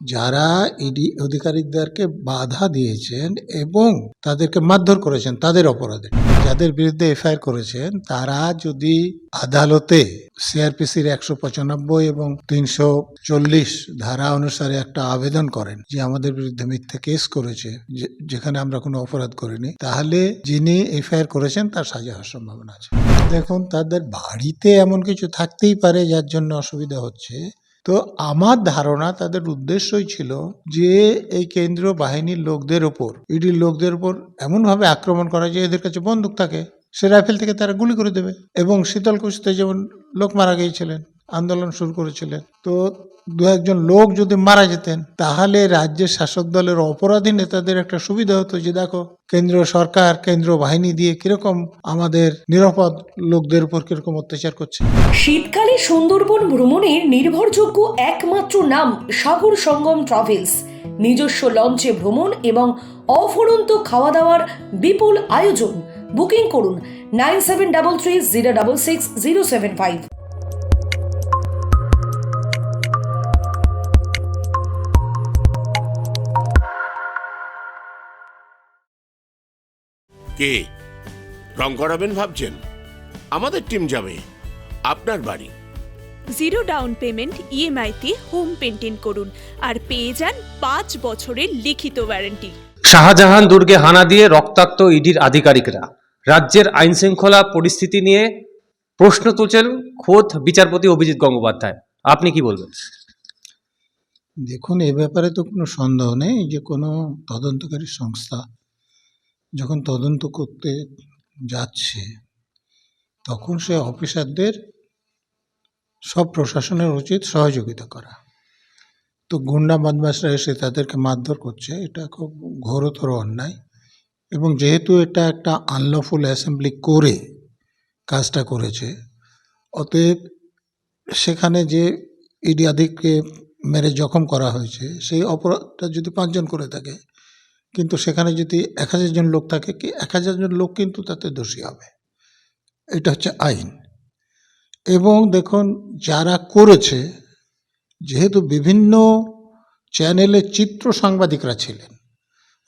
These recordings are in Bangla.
যারা ইডি অধিকারীদেরকে বাধা দিয়েছেন এবং তাদেরকে মারধর করেছেন, তাদের অপরাধে। যাদের বিরুদ্ধে এফআইআর করেছেন, তারা যদি আদালতে সিআরপিসির একশো পঁচানব্বই এবং তিনশো চল্লিশ ধারা অনুসারে একটা আবেদন করেন যে আমাদের বিরুদ্ধে মিথ্যে কেস করেছে যেখানে আমরা কোনো অপরাধ করিনি, তাহলে যিনি এফআইআর করেছেন তার সাজা হওয়ার সম্ভাবনা আছে। দেখুন, তাদের বাড়িতে এমন কিছু থাকতেই পারে যার জন্য অসুবিধা হচ্ছে। তো আমার ধারণা, তাদের উদ্দেশ্যই ছিল যে এই কেন্দ্রীয় বাহিনীর লোকদের ওপর, ইডির লোকদের ওপর এমনভাবে আক্রমণ করা যে এদের কাছে বন্দুক থাকে, সে রাইফেল থেকে তারা গুলি করে দেবে। এবং শীতলকুচিতে যেমন লোক মারা গিয়েছিলেন, আন্দোলন শুরু করেছিলেন। তো দু একজন লোক যদি মারা যেতেন, তাহলে রাজ্যের শাসক দলের অপরাধী নেতাদের একটা সুবিধা হতো যে, দেখো, কেন্দ্রীয় সরকার, কেন্দ্রীয় বাহিনী দিয়ে কীরকম আমাদের নিরাপদ লোকদের উপর কীরকম অত্যাচার করছে। শীতকালে সুন্দরবন ভ্রমণের নির্ভরযোগ্য একমাত্র নাম সাগর সঙ্গম ট্রাভেলস। নিজস্ব লঞ্চে ভ্রমণ এবং অফুরন্ত খাওয়া দাওয়ার বিপুল আয়োজন। বুকিং করুন nine seven double three zero double six zero seven five. কে? রং করাবেন ভাবছেন? আমাদের টিম যাবে। আপনার বাড়ি। জিরো ডাউন পেমেন্ট ইএমআইতে হোম পেন্টিং করুন আর পেয়ে যান পাঁচ বছরের লিখিত ওয়ারেন্টি শাহজাহান দুর্গে হানা দিয়ে রক্তাক্ত ইডির আধিকারিকরা। রাজ্যের আইন শৃঙ্খলা পরিস্থিতি নিয়ে প্রশ্ন তুলছেন খোদ বিচারপতি অভিজিৎ গঙ্গোপাধ্যায়। আপনি কি বলবেন? দেখুন এ ব্যাপারে তো কোনো সন্দেহ নেই যে কোনো তদন্তকারী সংস্থা যখন তদন্ত করতে যাচ্ছে, তখন সে অফিসারদের সব প্রশাসনের উচিত সহযোগিতা করা। তো গুন্ডা বদমাশরা এসে তাদেরকে মারধর করছে, এটা খুব ঘোরতর অন্যায়। এবং যেহেতু এটা একটা আনলফুল অ্যাসেম্বলি করে কাজটা করেছে, অতএব সেখানে যে ইডি আদিককে মেরে জখম করা হয়েছে, সেই অপরাধটা যদি পাঁচজন করে থাকে কিন্তু সেখানে যদি এক হাজার জন লোক থাকে, কি এক হাজার জন লোক কিন্তু তাতে দোষী হবে। এটা হচ্ছে আইন। এবং দেখুন, যারা করেছে, যেহেতু বিভিন্ন চ্যানেলের চিত্র সাংবাদিকরা ছিলেন,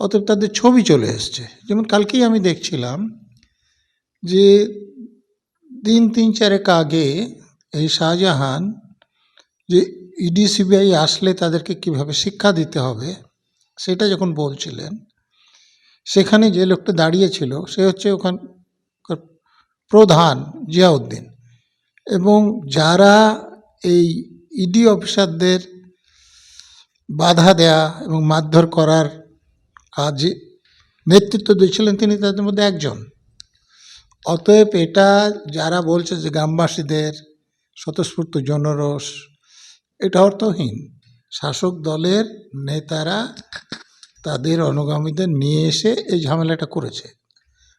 অতএব তাদের ছবি চলে এসছে। যেমন কালকেই আমি দেখছিলাম যে দিন তিন, চারেক আগে এই শাহজাহান যে ইডি, সিবিআই আসলে তাদেরকে কীভাবে শিক্ষা দিতে হবে সেটা যখন বলছিলেন, সেখানে যে লোকটা দাঁড়িয়েছিল সে হচ্ছে ওখান প্রধান জিয়াউদ্দিন। এবং যারা এই ইডি অফিসারদের বাধা দেয়া এবং মারধর করার কাজে নেতৃত্ব দিয়েছিলেন, তিনি তাদের মধ্যে একজন। অতএব এটা যারা বলছে যে গ্রামবাসীদের স্বতঃস্ফূর্ত জনরস এটা অর্থহীন। শাসক দলের নেতারা তাদের অনুগামীদের নিয়ে এসে এই ঝামেলাটা করেছে।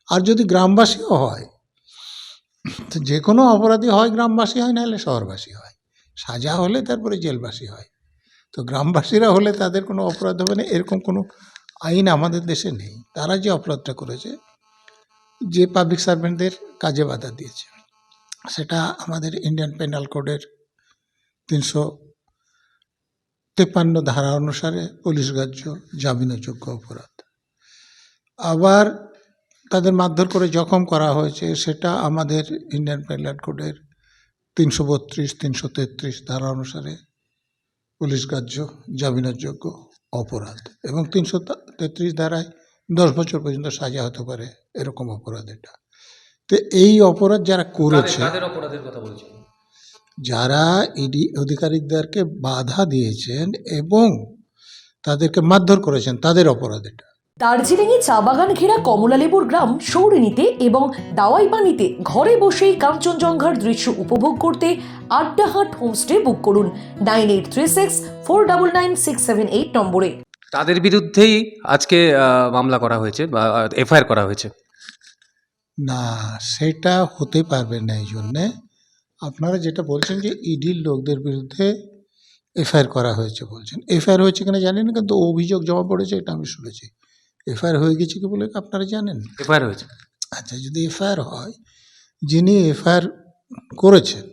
আর যদি গ্রামবাসীও হয়, তো যে কোনো অপরাধী হয়, গ্রামবাসী হয়, নাহলে শহরবাসী হয়। সাজা হলে তারপরে জেলবাসী হয়। তো গ্রামবাসীরা হলে তাদের কোনো অপরাধ হবে না, এরকম কোনো আইন আমাদের দেশে নেই। তারা যে অপরাধটা করেছে, যে পাবলিক সার্ভেন্টদের কাজে বাধা দিয়েছে, সেটা আমাদের ইন্ডিয়ান পেনাল কোডের তিনশো তেপান্ন ধারা অনুসারে পুলিশ গ্রাহ্য জামিনযোগ্য অপরাধ। আবার তাদের মারধর করে জখম করা হয়েছে সেটা আমাদের ইন্ডিয়ান পেনাল কোডের তিনশো বত্রিশ তিনশো তেত্রিশ ধারা অনুসারে পুলিশ গ্রাহ্য জামিনযোগ্য অপরাধ এবং তিনশো তেত্রিশ ধারায় দশ বছর পর্যন্ত সাজা হতে পারে এরকম অপরাধ এটা। তো এই অপরাধ যারা করেছে অপরাধের কথা বলছেন যারা ইডি অধিকারীদেরকে বাধা দিয়েছেন এবং তাদেরকে মারধর করেছেন তাদের অপরাধ এটা। দার্জিলিংয়ে চা বাগান ঘেরা কমলালেবুর গ্রাম সৌরিনীতে এবং দাওয়াই পানিতে ঘরে বসেই কাঞ্চনজঙ্ঘার দৃশ্য উপভোগ করতে আড্ডাহাট হোমস্টে বুক করুন nine eight three six four double nine six seven eight নম্বরে। তাদের বিরুদ্ধেই আজকে মামলা করা হয়েছে বা এফআইআর করা হয়েছে। না সেটা হতে পারবে না এই জন্যে। আপনারা যেটা বলছেন যে ইডির লোকদের বিরুদ্ধে এফআইআর করা হয়েছে বলছেন। এফআইআর হয়েছে কিনা জানি না কিন্তু অভিযোগ জমা পড়েছে এটা আমি শুনেছি। এফআইআর হয়ে গেছে কি বলে আপনারা জানেন? এফআইআর হয়েছে। আচ্ছা যদি এফআইআর হয় যিনি এফআইআর করেছেন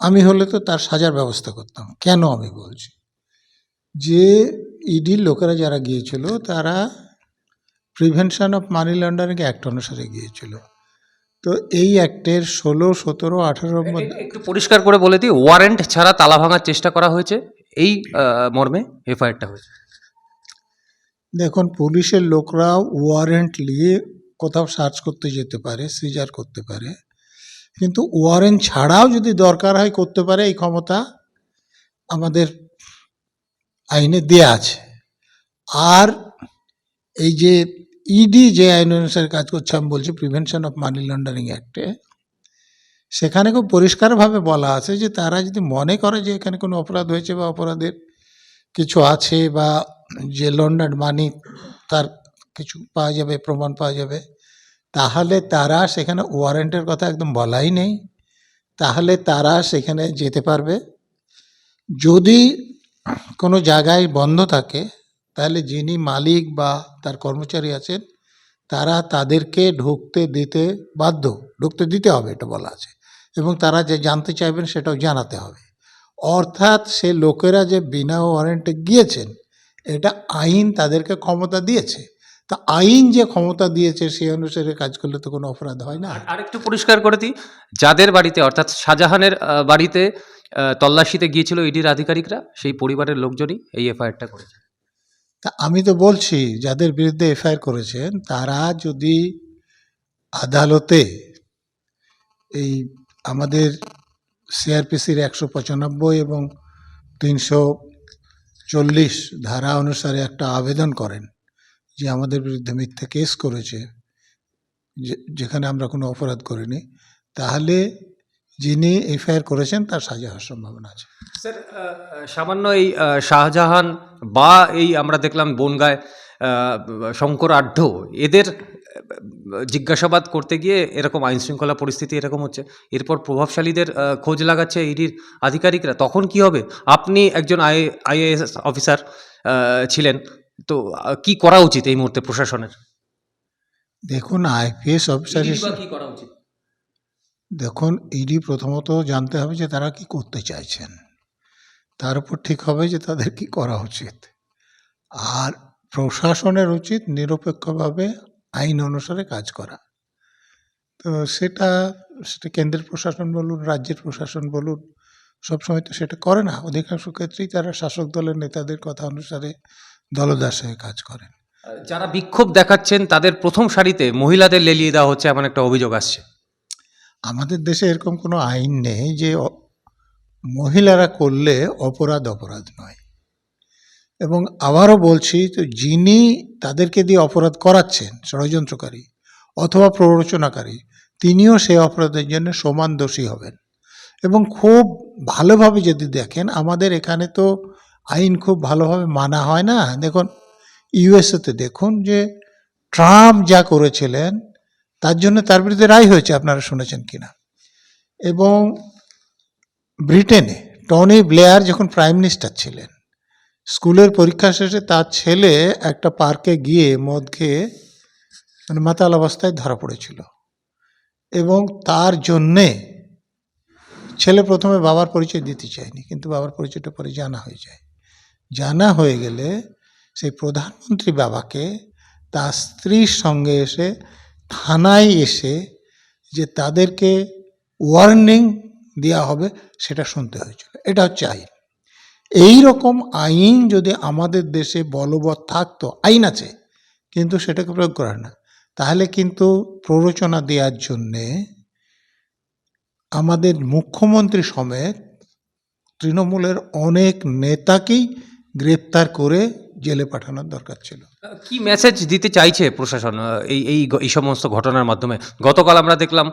আমি হলে তো তার সাজার ব্যবস্থা করতাম। কেন আমি বলছি? যে ইডির লোকেরা যারা গিয়েছিল তারা prevention of money laundering act অনুসারে গিয়েছিল। তো এই অ্যাক্টের ষোলো সতেরো মধ্যে একটু পরিষ্কার করে বলে দিই ওয়ারেন্ট ছাড়া তালা ভাঙার চেষ্টা করা হয়েছে এই মর্মে এফআইআরটা হয়েছে। দেখুন পুলিশের লোকরা ওয়ারেন্ট নিয়ে কোথাও সার্চ করতে যেতে পারে সিজার করতে পারে কিন্তু ওয়ারেন্ট ছাড়াও যদি দরকার হয় করতে পারে এই ক্ষমতা আমাদের আইনে দেয়া আছে। আর এই যে ইডি যে আইন অনুসারে কাজ করছে, আমি বলছি প্রিভেনশন অফ মানি লন্ডারিং অ্যাক্টে সেখানে খুব পরিষ্কারভাবে বলা আছে যে তারা যদি মনে করে যে এখানে কোনো অপরাধ হয়েছে বা অপরাধের কিছু আছে বা যে লন্ডার মানি তার কিছু পাওয়া যাবে, প্রমাণ পাওয়া যাবে, তাহলে তারা সেখানে ওয়ারেন্টের কথা একদম বলাই নেই। তাহলে তারা সেখানে যেতে পারবে। যদি কোনো জায়গায় বন্ধ থাকে তাহলে যিনি মালিক বা তার কর্মচারী আছেন, তারা তাদেরকে ঢুকতে দিতে বাধ্য, ঢুকতে দিতে হবে এটা বলা আছে। এবং তারা যে জানতে চাইবেন সেটাও জানাতে হবে। অর্থাৎ সে লোকেরা যে বিনা ওয়ারেন্টে গিয়েছেন, এটা আইন তাদেরকে ক্ষমতা দিয়েছে। তা আইন যে ক্ষমতা দিয়েছে, সেই অনুসারে কাজ করলে তো কোনো অপরাধ হয় না। আর আরেকটু পরিষ্কার করে দিই, যাদের বাড়িতে, অর্থাৎ শাহজাহানের বাড়িতে তল্লাশিতে গিয়েছিল ইডির আধিকারিকরা, সেই পরিবারের লোকজনই এই এফআইআরটা করেছে। তা আমি তো বলছি, যাদের বিরুদ্ধে এফআইআর করেছেন, তারা যদি আদালতে এই আমাদের সিআরপিসির একশো পঁচানব্বই এবং তিনশো চল্লিশ ধারা অনুসারে একটা আবেদন করেন যে আমাদের বিরুদ্ধে মিথ্যে কেস করেছে যেখানে আমরা কোনো অপরাধ করিনি, তাহলে যিনি এফআইআর করেছেন তার সাজা হওয়ার সম্ভাবনা আছে। স্যার সামান্য এই শাহজাহান বা এই আমরা দেখলাম বনগায় শঙ্কর আঢ্য এদের জিজ্ঞাসাবাদ করতে গিয়ে এরকম আইন শৃঙ্খলা পরিস্থিতি এরকম হচ্ছে এরপর প্রভাবশালীদের খোঁজ লাগাচ্ছে ইডির আধিকারিকরা তখন কি হবে? আপনি একজন আই আইএএস অফিসার ছিলেন তো কি করা উচিত এই মুহূর্তে প্রশাসনের? দেখুন আইপিএস অফিসার কি করা উচিত? দেখুন ইডি প্রথমত জানতে হবে যে তারা কি করতে চাইছেন। তার উপর ঠিক হবে যে তাদের কি করা উচিত। আর প্রশাসনের উচিত নিরপেক্ষভাবে আইন অনুসারে কাজ করা। তো সেটা সেটা কেন্দ্রের প্রশাসন বলুন, রাজ্যের প্রশাসন বলুন, সবসময় তো সেটা করে না। অধিকাংশ ক্ষেত্রেই তারা শাসক দলের নেতাদের কথা অনুসারে দলদাস হয়ে কাজ করেন। যারা বিক্ষোভ দেখাচ্ছেন, তাদের প্রথম সারিতে মহিলাদের লেলিয়ে দেওয়া হচ্ছে এমন একটা অভিযোগ আসছে। আমাদের দেশে এরকম কোনো আইন নেই যে মহিলারা করলে অপরাধ অপরাধ নয়। এবং আবারও বলছি তো যিনি তাদেরকে দিয়ে অপরাধ করাচ্ছেন, ষড়যন্ত্রকারী অথবা প্ররোচনাকারী, তিনিও সেই অপরাধের জন্য সমান দোষী হবেন। এবং খুব ভালোভাবে যদি দেখেন, আমাদের এখানে তো আইন খুব ভালোভাবে মানা হয় না। দেখুন, ইউএসএতে দেখুন যে ট্রাম্প যা করেছিলেন তার জন্য তার বিরুদ্ধে রায় হয়েছে, আপনারা শুনেছেন কিনা। এবং ব্রিটেনে টনি ব্লেয়ার যখন প্রাইম মিনিস্টার ছিলেন, স্কুলের পরীক্ষা শেষে তার ছেলে একটা পার্কে গিয়ে মদ খেয়ে মানে মাতাল অবস্থায় ধরা পড়েছিল। এবং তার জন্যে ছেলে প্রথমে বাবার পরিচয় দিতে চায়নি, কিন্তু বাবার পরিচয়টা পরে জানা হয়ে যায়। জানা হয়ে গেলে সেই প্রধানমন্ত্রী বাবাকে তার স্ত্রীর সঙ্গে এসে থানায় এসে যে তাদেরকে ওয়ার্নিং দেওয়া হবে সেটা শুনতে হয়েছিল। এটা হচ্ছে আইন। এই রকম আইন যদি আমাদের দেশে বলবৎ থাকতো, আইন আছে, কিন্তু সেটাকে প্রয়োগ করে না। তাহলে কিন্তু প্ররোচনা দেওয়ার জন্যে আমাদের মুখ্যমন্ত্রী সমেত তৃণমূলের অনেক নেতাকেই গ্রেপ্তার করে জেলে পাঠানোর দরকার ছিল। কি মেসেজ দিতে চাইছে প্রশাসন এই এই এই সমস্ত ঘটনার মাধ্যমে? গতকাল আমরা দেখলাম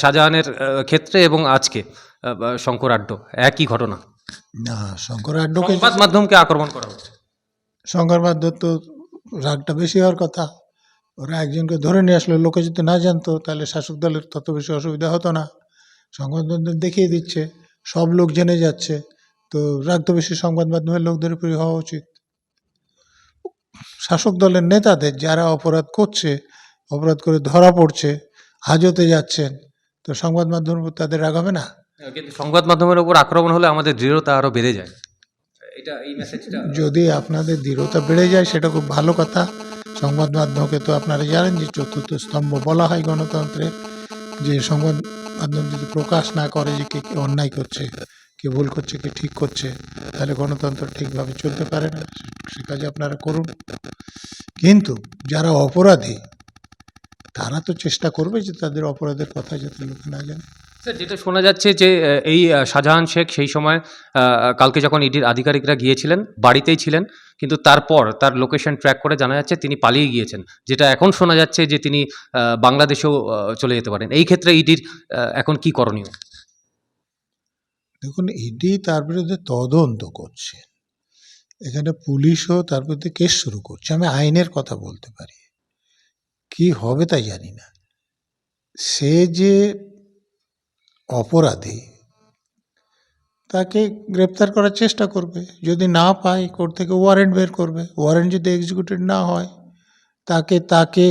শাহজাহানের ক্ষেত্রে এবং আজকে শঙ্কর আড্ড। একই ঘটনা। না শঙ্কর আড্ডকে সংবাদ মাধ্যমকে আক্রমণ করা হচ্ছে। সংঘার মাধ্যম তো রাগটা বেশি হওয়ার কথা। ওরা একজনকে ধরে নিয়ে আসলো লোকে যদি না জানতো তাহলে শাসক দলের তত বেশি অসুবিধা হতো না। সংবাদ মাধ্যম দেখিয়ে দিচ্ছে সব লোক জেনে যাচ্ছে। তো রাগ তো বেশি সংবাদ মাধ্যমের লোকদের উপরই হওয়া উচিত। শাসক দলের নেতাদের যারা অপরাধ করছে অপরাধ করে ধরা পড়ছে হাজতে যাচ্ছেন তো সংবাদ মাধ্যমের উপর তাদের রাগ হবে না? কিন্তু সংবাদ মাধ্যমের উপর আক্রমণ হলে আমাদের দৃঢ়তা আরও বেড়ে যায়। এটা এই মেসেজটা যদি আপনাদের দৃঢ়তা বেড়ে যায় সেটা খুব ভালো কথা। সংবাদ মাধ্যমকে তো আপনারা জানেন যে চতুর্থ স্তম্ভ বলা হয় গণতন্ত্রের। যে সংবাদ মাধ্যম যদি প্রকাশ না করে যে কে কে অন্যায় করছে কে ভুল করছে কে ঠিক করছে, তাহলে গণতন্ত্র ঠিকভাবে চলতে পারে না। সে- কাজে আপনারা করুন। কিন্তু যারা অপরাধী, তারা তো চেষ্টা করবে যে তাদের অপরাধের কথা যাতে লোকে না জানে। স্যার, যেটা শোনা যাচ্ছে যে এই শাহজাহান শেখ সেই সময় কালকে যখন ইডির আধিকারিকরা গিয়েছিলেন, বাড়িতেই ছিলেন, কিন্তু তারপর তার লোকেশন ট্র্যাক করে জানা যাচ্ছে তিনি পালিয়ে গিয়েছেন। যেটা এখন শোনা যাচ্ছে যে তিনি বাংলাদেশেও চলে যেতে পারেন। এই ক্ষেত্রে ইডির এখন কি করণীয়? দেখুন ইডি তার বিরুদ্ধে তদন্ত করছে। এখানে পুলিশও তার বিরুদ্ধে কেস শুরু করছে। আমি আইনের কথা বলতে পারি। কি হবে তাই জানি না। সে যে অপরাধী, তাকে গ্রেপ্তার করার চেষ্টা করবে। যদি না পায়, কোর্ট থেকে ওয়ারেন্ট বের করবে। ওয়ারেন্ট যদি এক্সিকিউটেড না হয়, তাকে তাকে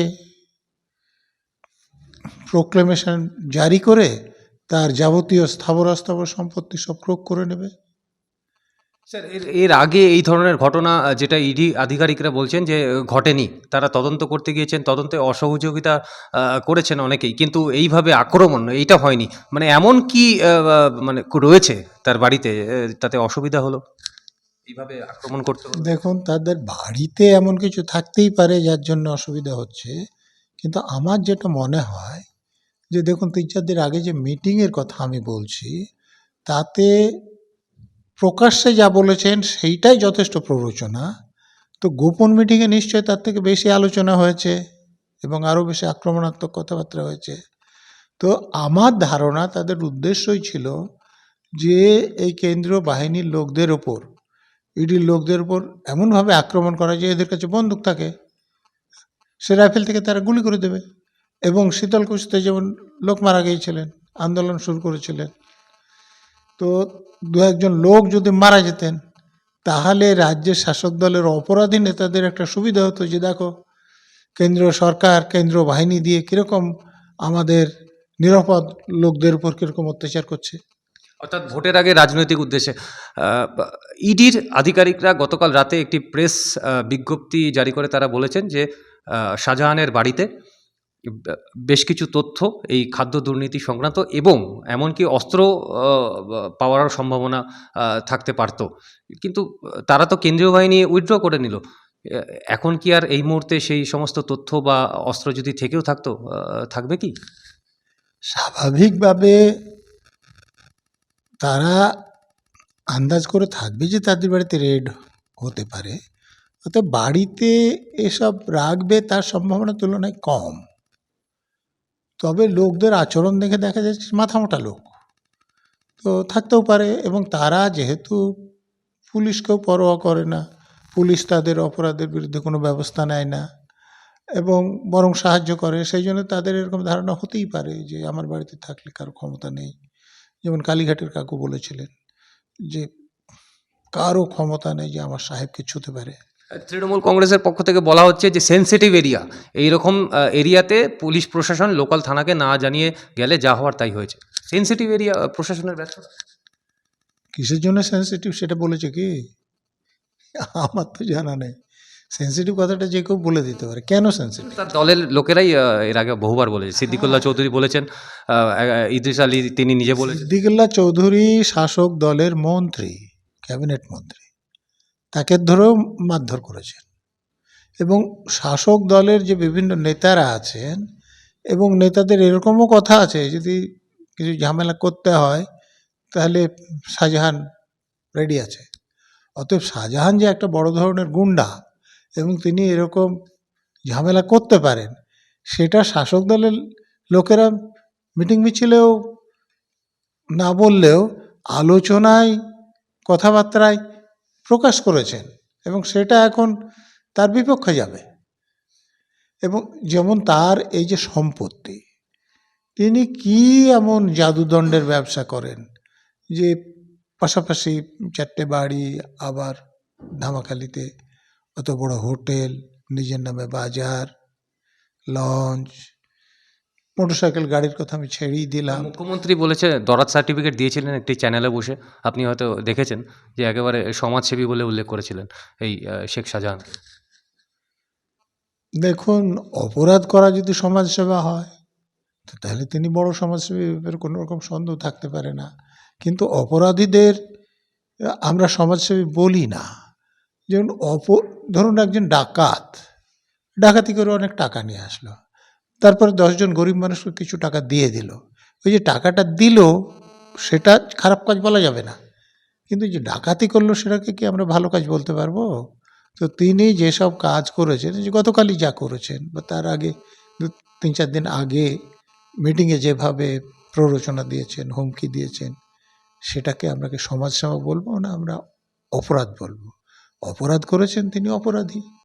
প্রোক্লেমেশন জারি করে তার যাবতীয় স্থাবর অস্থাবর সম্পত্তি সব ক্রোক করে নেবে। স্যার এর এর আগে এই ধরনের ঘটনা যেটা ইডি আধিকারিকরা বলছেন যে ঘটেনি। তারা তদন্ত করতে গিয়েছেন তদন্তে অসহযোগিতা করেছেন অনেকেই কিন্তু এইভাবে আক্রমণ এইটা হয়নি। মানে এমন কি মানে রয়েছে তার বাড়িতে তাতে অসুবিধা হলো? এইভাবে আক্রমণ করতে দেখুন তাদের বাড়িতে এমন কিছু থাকতেই পারে যার জন্য অসুবিধা হচ্ছে। কিন্তু আমার যেটা মনে হয় যে দেখুন তিন চার দিন আগে যে মিটিংয়ের কথা আমি বলছি, তাতে প্রকাশ্যে যা বলেছেন, সেইটাই যথেষ্ট প্ররোচনা। তো গোপন মিটিংয়ে নিশ্চয়ই তার থেকে বেশি আলোচনা হয়েছে এবং আরও বেশি আক্রমণাত্মক কথাবার্তা হয়েছে। তো আমার ধারণা, তাদের উদ্দেশ্যই ছিল যে এই কেন্দ্রীয় বাহিনীর লোকদের ওপর, ইডির লোকদের উপর এমনভাবে আক্রমণ করা যে এদের কাছে বন্দুক থাকে, সে রাইফেল থেকে তারা গুলি করে দেবে। এবং শীতলকুচিতে যেমন লোক মারা গিয়েছিলেন, আন্দোলন শুরু করেছিলেন। তো দু একজন লোক যদি মারা যেতেন, তাহলে রাজ্যের শাসক দলের অপরাধী নেতাদের একটা সুবিধা হতো যে দেখো, কেন্দ্রীয় সরকার কেন্দ্র বাহিনী দিয়ে কীরকম আমাদের নিরাপদ লোকদের উপর কীরকম অত্যাচার করছে। অর্থাৎ ভোটের আগে রাজনৈতিক উদ্দেশ্যে ইডির আধিকারিকরা গতকাল রাতে একটি প্রেস বিজ্ঞপ্তি জারি করে তারা বলেছেন যে শাহজাহানের বাড়িতে বেশ কিছু তথ্য এই খাদ্য দুর্নীতি সংক্রান্ত এবং এমনকি অস্ত্র পাওয়ার সম্ভাবনা থাকতে পারত। কিন্তু তারা তো কেন্দ্রীয় বাহিনী উইথড্র করে নিল। এখন কি আর এই মুহূর্তে সেই সমস্ত তথ্য বা অস্ত্র যদি থেকেও থাকতো থাকবে কি? স্বাভাবিকভাবে তারা আন্দাজ করে থাকবে যে তাদের বাড়িতে রেড হতে পারে। অর্থাৎ বাড়িতে এসব রাখবে তার সম্ভাবনা তুলনায় কম। তবে লোকদের আচরণ দেখে দেখা যাচ্ছে মাথামোটা লোক। তো থাকতেও পারে এবং তারা যেহেতু পুলিশকেও পরোয়া করে না, পুলিশ তাদের অপরাধের বিরুদ্ধে কোনো ব্যবস্থা নেয় না এবং বরং সাহায্য করে, সেই জন্য তাদের এরকম ধারণা হতেই পারে যে আমার বাড়িতে থাকলে কারও ক্ষমতা নেই। যেমন কালীঘাটের কাকু বলেছিলেন যে, কারও ক্ষমতা নেই যে আমার সাহেবকে ছুতে পারে। তৃণমূল কংগ্রেসের পক্ষ থেকে বলা হচ্ছে যে সেনসিটিভ এরিয়া এইরকম এরিয়াতে পুলিশ প্রশাসন লোকাল থানাকে না জানিয়ে গেলে যা হওয়ার তাই হয়েছে। সেনসিটিভ এরিয়া প্রশাসনের ব্যর্থতা কিসের জন্য সেন্সিটিভ সেটা বলেছে কি? আমার তো জানা নেই। সেন্সিটিভ কথাটা যে কেউ বলে দিতে পারে। কেন সেন্সিটিভ তার দলের লোকেরাই এর আগে বহুবার বলেছে। সিদ্দিকুল্লাহ চৌধুরী বলেছেন ইদ্রিস আলী তিনি নিজে বলেছেন। সিদ্দিকুল্লাহ চৌধুরী শাসক দলের মন্ত্রী ক্যাবিনেট মন্ত্রী। তাকে ধরেও মারধর করেছেন। এবং শাসক দলের যে বিভিন্ন নেতারা আছেন এবং নেতাদের এরকমও কথা আছে, যদি কিছু ঝামেলা করতে হয়, তাহলে শাহজাহান রেডি আছে। অতএব শাহজাহান যে একটা বড় ধরনের গুন্ডা এবং তিনি এরকম ঝামেলা করতে পারেন, সেটা শাসক দলের লোকেরা মিটিং মিছিলেও না বললেও, আলোচনায়, কথাবার্তায় প্রকাশ করেছেন এবং সেটা এখন তার বিপক্ষে যাবে। এবং যেমন তার এই যে সম্পত্তি, তিনি কি এমন জাদুদণ্ডের ব্যবসা করেন যে পাশাপাশি চারটে বাড়ি আবার ধামাখালিতে অত বড় হোটেল, নিজের নামে বাজার, লঞ্চ মোটরসাইকেল গাড়ির কথা আমি ছেড়েই দিলাম। মুখ্যমন্ত্রী বলেছে দরাত সার্টিফিকেট দিয়েছিলেন একটি চ্যানেলে বসে। আপনি হয়তো দেখেছেন যে একেবারে সমাজসেবী বলে উল্লেখ করেছিলেন এই শেখ শাহজাহান। দেখুন অপরাধ করা যদি সমাজসেবা হয় তো তাহলে তিনি বড় সমাজসেবী ব্যাপারে কোনো রকম সন্দেহ থাকতে পারে না। কিন্তু অপরাধীদের আমরা সমাজসেবী বলি না। যেমন অপ ধরুন একজন ডাকাত ডাকাতি করে অনেক টাকা নিয়ে আসলো। তারপরে দশজন গরিব মানুষকে কিছু টাকা দিয়ে দিল। ওই যে টাকাটা দিল, সেটা খারাপ কাজ বলা যাবে না। কিন্তু যে ডাকাতি করল সেটাকে কি আমরা ভালো কাজ বলতে পারব? তো তিনি যেসব কাজ করেছেন, যে গতকালই যা করেছেন, বা তার আগে দু, তিন চার দিন আগে মিটিংয়ে যেভাবে প্ররোচনা দিয়েছেন, হুমকি দিয়েছেন, সেটাকে আমরা কি সমাজসেবা বলব না আমরা অপরাধ বলব? অপরাধ করেছেন তিনি অপরাধী।